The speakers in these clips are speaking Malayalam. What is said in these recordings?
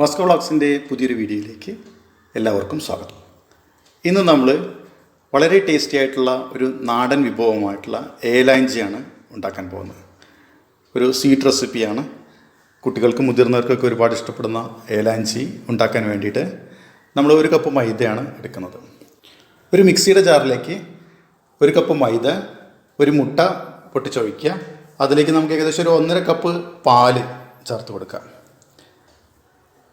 വാസ്കോ വ്ളോഗ്സിന്റെ പുതിയൊരു വീഡിയോയിലേക്ക് എല്ലാവർക്കും സ്വാഗതം. ഇന്ന് നമ്മൾ വളരെ ടേസ്റ്റി ആയിട്ടുള്ള ഒരു നാടൻ വിഭവമായിട്ടുള്ള ഏലാഞ്ചിയാണ് ഉണ്ടാക്കാൻ പോകുന്നത്. ഒരു സ്വീറ്റ് റെസിപ്പിയാണ് കുട്ടികൾക്കും മുതിർന്നവർക്കൊക്കെ ഒരുപാട് ഇഷ്ടപ്പെടുന്ന ഏലാഞ്ചി ഉണ്ടാക്കാൻ വേണ്ടിയിട്ട് നമ്മൾ ഒരു കപ്പ് മൈദയാണ് എടുക്കുന്നത്. ഒരു മിക്സിയുടെ ജാറിലേക്ക് ഒരു കപ്പ് മൈദ ഒരു മുട്ട പൊട്ടിച്ചൊഴിക്കുക. അതിലേക്ക് നമുക്ക് ഏകദേശം ഒരു ഒന്നര കപ്പ് പാൽ ചേർത്ത് കൊടുക്കാം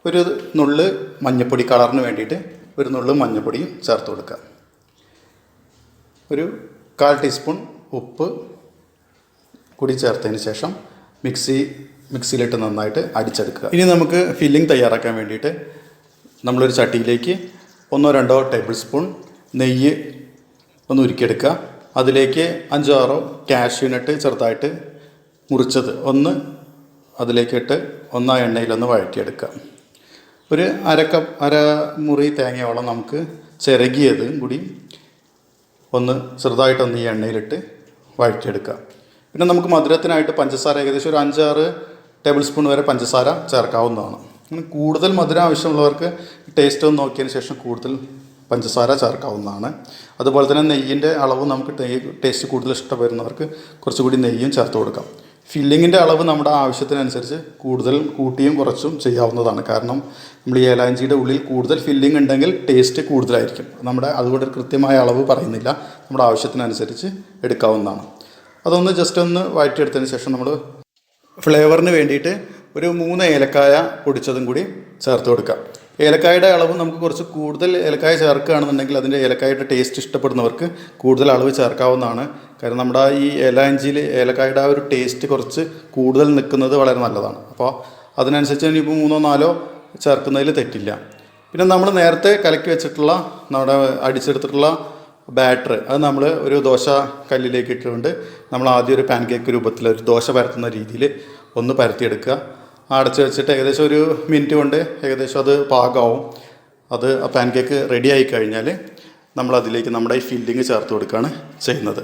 ഒരു നുള്ള് മഞ്ഞപ്പൊടി കളറിന് വേണ്ടിയിട്ട് ഒരു നുള്ള് മഞ്ഞപ്പൊടിയും ചേർത്ത് കൊടുക്കുക. ഒരു കാൽ ടീസ്പൂൺ ഉപ്പ് കൂടി ചേർത്തതിന് ശേഷം മിക്സി മിക്സിയിലിട്ട് നന്നായിട്ട് അടിച്ചെടുക്കുക. ഇനി നമുക്ക് ഫില്ലിംഗ് തയ്യാറാക്കാൻ വേണ്ടിയിട്ട് നമ്മളൊരു ചട്ടിയിലേക്ക് ഒന്നോ രണ്ടോ ടേബിൾ സ്പൂൺ നെയ്യ് ഒന്ന് ഉരുക്കിയെടുക്കുക. അതിലേക്ക് അഞ്ചോ ആറോ കാഷ്യൂനട്ട് ചെറുതായിട്ട് മുറിച്ചത് ഒന്ന് അതിലേക്കിട്ട് ഒന്നാ എണ്ണയിലൊന്ന് വഴറ്റിയെടുക്കുക. ഒരു അര കപ്പ് അര മുറി തേങ്ങയോളം നമുക്ക് ചിരകിയതും കൂടി ഒന്ന് ചെറുതായിട്ടൊന്ന് ഈ എണ്ണയിലിട്ട് വഴറ്റിയെടുക്കുക പിന്നെ നമുക്ക് മധുരത്തിനായിട്ട് പഞ്ചസാര ഏകദേശം ഒരു അഞ്ചാറ് ടേബിൾ സ്പൂൺ വരെ പഞ്ചസാര ചേർക്കാവുന്നതാണ്. കൂടുതൽ മധുരം ആവശ്യമുള്ളവർക്ക് ടേസ്റ്റ് ഒന്ന് നോക്കിയതിന് ശേഷം കൂടുതൽ പഞ്ചസാര ചേർക്കാവുന്നതാണ്. അതുപോലെ തന്നെ നെയ്യിന്റെ അളവ് നമുക്ക് ടേസ്റ്റ് കൂടുതൽ ഇഷ്ടപ്പെടുന്നവർക്ക് കുറച്ചുകൂടി നെയ്യും ചേർത്ത് കൊടുക്കാം. ഫില്ലിങ്ങിന്റെ അളവ് നമ്മുടെ ആവശ്യത്തിനനുസരിച്ച് കൂടുതൽ കൂട്ടിയും കുറച്ചും ചെയ്യാവുന്നതാണ്. കാരണം നമ്മൾ ഈ ഏലാഞ്ചിയുടെ ഉള്ളിൽ കൂടുതൽ ഫില്ലിംഗ് ഉണ്ടെങ്കിൽ ടേസ്റ്റ് കൂടുതലായിരിക്കും. നമ്മുടെ അതുകൊണ്ട് കൃത്യമായ അളവ് പറയുന്നില്ല. നമ്മുടെ ആവശ്യത്തിനനുസരിച്ച് എടുക്കാവുന്നതാണ്. അതൊന്ന് ജസ്റ്റ് ഒന്ന് വഴറ്റിയെടുത്തതിന് ശേഷം നമ്മൾ ഫ്ലേവറിന് വേണ്ടിയിട്ട് ഒരു മൂന്ന് ഏലക്കായ പൊടിച്ചതും കൂടി ചേർത്ത് കൊടുക്കാം ഏലക്കായുടെ അളവ് നമുക്ക് കുറച്ച് കൂടുതൽ ഏലക്കായ ചേർക്കുകയാണെന്നുണ്ടെങ്കിൽ അതിന്റെ ഏലക്കായുടെ ടേസ്റ്റ് ഇഷ്ടപ്പെടുന്നവർക്ക് കൂടുതൽ അളവ് ചേർക്കാവുന്നതാണ്. കാരണം നമ്മുടെ ഈ ഏലാഞ്ചിയിൽ ഏലക്കായുടെ ആ ഒരു ടേസ്റ്റ് കുറച്ച് കൂടുതൽ നിൽക്കുന്നത് വളരെ നല്ലതാണ്. അപ്പോൾ അതിനനുസരിച്ച് ഇനിയിപ്പോൾ മൂന്നോ നാലോ ചേർക്കുന്നതിൽ തെറ്റില്ല. പിന്നെ നമ്മൾ നേരത്തെ കലക്കി വെച്ചിട്ടുള്ള നമ്മുടെ അടിച്ചെടുത്തിട്ടുള്ള ബാറ്റർ അത് നമ്മൾ ഒരു ദോശ കല്ലിലേക്ക് ഇട്ടുകൊണ്ട് നമ്മൾ ആദ്യം ഒരു പാൻ കേക്ക് രൂപത്തിൽ ഒരു ദോശ പരത്തുന്ന രീതിയിൽ ഒന്ന് പരത്തിയെടുക്കുക. അടച്ച് വെച്ചിട്ട് ഏകദേശം ഒരു മിനിറ്റ് കൊണ്ട് ഏകദേശം അത് പാകമാവും അത് ആ പാൻ കേക്ക് റെഡി ആയി കഴിഞ്ഞാൽ നമ്മൾ അതിലേക്ക് നമ്മുടെ ഈ ഫില്ലിങ് ചേർത്ത് കൊടുക്കുകയാണ് ചെയ്യുന്നത്.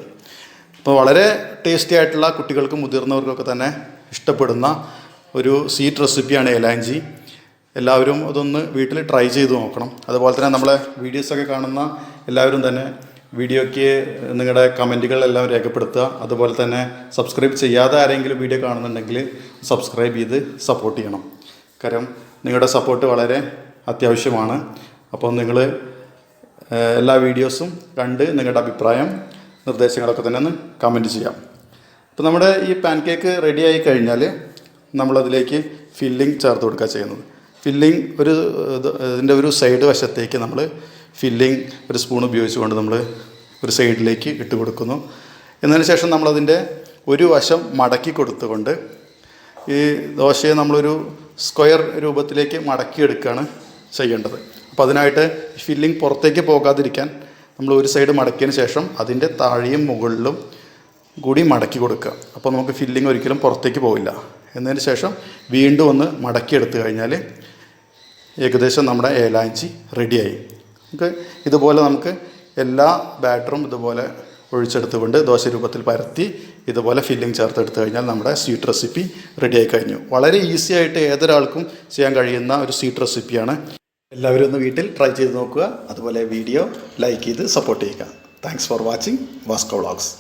അപ്പോൾ വളരെ ടേസ്റ്റി ആയിട്ടുള്ള കുട്ടികൾക്കും മുതിർന്നവർക്കൊക്കെ തന്നെ ഇഷ്ടപ്പെടുന്ന ഒരു സ്വീറ്റ് റെസിപ്പിയാണ് ഏലാഞ്ചി എല്ലാവരും അതൊന്ന് വീട്ടിൽ ട്രൈ ചെയ്ത് നോക്കണം. അതുപോലെ തന്നെ നമ്മളെ വീഡിയോസൊക്കെ കാണുന്ന എല്ലാവരും തന്നെ വീഡിയോയ്ക്ക് നിങ്ങളുടെ കമന്റുകളെല്ലാം രേഖപ്പെടുത്തുക. അതുപോലെ തന്നെ സബ്സ്ക്രൈബ് ചെയ്യാതെ ആരെങ്കിലും വീഡിയോ കാണുന്നുണ്ടെങ്കിൽ സബ്സ്ക്രൈബ് ചെയ്ത് സപ്പോർട്ട് ചെയ്യണം. കാരണം നിങ്ങളുടെ സപ്പോർട്ട് വളരെ അത്യാവശ്യമാണ്. അപ്പോൾ നിങ്ങൾ എല്ലാ വീഡിയോസും കണ്ട് നിങ്ങളുടെ അഭിപ്രായം നിർദ്ദേശങ്ങളൊക്കെ തന്നെ ഒന്ന് കമന്റ് ചെയ്യാം. അപ്പോൾ നമ്മുടെ ഈ പാൻ കേക്ക് റെഡി ആയി കഴിഞ്ഞാൽ നമ്മളതിലേക്ക് ഫില്ലിംഗ് ചേർത്ത് കൊടുക്കുക ചെയ്യുന്നത്. ഫില്ലിംഗ് ഒരു ഇത് ഇതിന്റെ ഒരു സൈഡ് വശത്തേക്ക് നമ്മൾ ഫില്ലിംഗ് ഒരു സ്പൂൺ ഉപയോഗിച്ചുകൊണ്ട് നമ്മൾ ഒരു സൈഡിലേക്ക് ഇട്ട് കൊടുക്കുന്നു. എന്നതിന് ശേഷം നമ്മളതിന്റെ ഒരു വശം മടക്കി കൊടുത്തുകൊണ്ട് ഈ ദോശയെ നമ്മളൊരു സ്ക്വയർ രൂപത്തിലേക്ക് മടക്കിയെടുക്കുകയാണ് ചെയ്യേണ്ടത്. അപ്പോൾ അതിനായിട്ട് ഫില്ലിംഗ് പുറത്തേക്ക് പോകാതിരിക്കാൻ നമ്മൾ ഒരു സൈഡ് മടക്കിയതിന് ശേഷം അതിന്റെ താഴെയും മുകളിലും കൂടി മടക്കി കൊടുക്കുക. അപ്പോൾ നമുക്ക് ഫില്ലിംഗ് ഒരിക്കലും പുറത്തേക്ക് പോവില്ല. എന്നതിന് ശേഷം വീണ്ടും ഒന്ന് മടക്കിയെടുത്തു കഴിഞ്ഞാൽ ഏകദേശം നമ്മുടെ ഏലാഞ്ചി റെഡിയായി നമുക്ക് ഇതുപോലെ നമുക്ക് എല്ലാ ബാറ്ററും ഇതുപോലെ ഒഴിച്ചെടുത്തുകൊണ്ട് ദോശ രൂപത്തിൽ പരത്തി ഇതുപോലെ ഫില്ലിംഗ് ചേർത്തെടുത്തു കഴിഞ്ഞാൽ നമ്മുടെ സ്വീറ്റ് റെസിപ്പി റെഡിയായി കഴിഞ്ഞു. വളരെ ഈസി ആയിട്ട് ഏതൊരാൾക്കും ചെയ്യാൻ കഴിയുന്ന ഒരു സ്വീറ്റ് റെസിപ്പിയാണ് എല്ലാവരും ഒന്ന് വീട്ടിൽ ട്രൈ ചെയ്ത് നോക്കുക. അതുപോലെ വീഡിയോ ലൈക്ക് ചെയ്ത് സപ്പോർട്ട് ചെയ്യുക. Thanks for watching Vasco vlogs